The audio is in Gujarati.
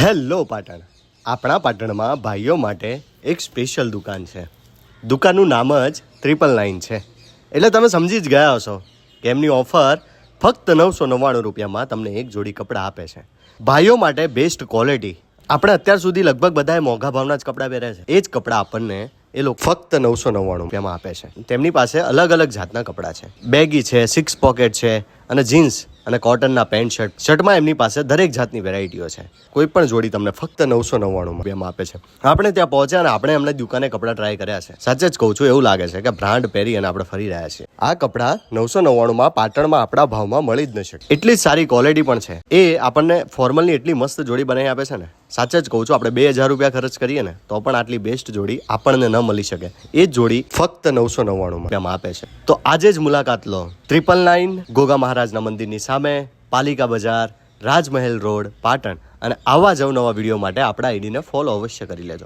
હેલો પાટણ. આપણા પાટણમાં ભાઈઓ માટે એક સ્પેશિયલ દુકાન છે. દુકાનનું નામ જ ટ્રિપલ નાઇન છે. એટલે તમે સમજી જ ગયા હશો કે એમની ઓફર ફક્ત નવસો નવ્વાણું રૂપિયામાં તમને એક જોડી કપડાં આપે છે. ભાઈઓ માટે બેસ્ટ ક્વોલિટી આપણે અત્યાર સુધી લગભગ બધાએ મોંઘા ભાવના જ કપડાં પહેર્યા છે. એ જ કપડાં આપણને એ લોકો ફક્ત નવસો નવ્વાણું રૂપિયામાં આપે છે. તેમની પાસે અલગ અલગ જાતના કપડાં છે. બેગી છે સિક્સ પોકેટ છે અને જીન્સ અને કોટનના પેન્ટ શર્ટ. શર્ટમાં એમની પાસે દરેક જાતની વેરાયટીઓ છે. કોઈ પણ જોડી તમને ફક્ત નવસો નવ્વાણું એમ આપે છે. આપણે ત્યાં પહોંચ્યા અને આપણે એમને દુકાને કપડાં ટ્રાય કર્યા છે. સાચે જ કહું છું, એવું લાગે છે કે બ્રાન્ડ પહેરી અને આપણે ફરી રહ્યા છીએ. આ કપડાં નવસો નવ્વાણુંમાં પાટણમાં આપણા ભાવમાં મળી જ ન શકે. એટલી જ સારી ક્વોલિટી પણ છે. એ આપણને ફોર્મલની એટલી મસ્ત જોડી બનાવી આપે છે ને. સાચે જ કહું છું, આપણે બે હજાર રૂપિયા ખર્ચ કરીએ ને, તો પણ આટલી બેસ્ટ જોડી આપણને ન મળી શકે. એ જોડી ફક્ત નવસો નવ્વાણુંમાં આપે છે. તો આજે જ મુલાકાત લો. ટ્રિપલ નાઇન ગોગા મહારાજના મંદિરની સામે, પાલિકા બજાર, રાજમહેલ રોડ, પાટણ. અને આવા જ અવનવા વીડિયો માટે આપણા આઈડીને ફોલો અવશ્ય કરી લેજો.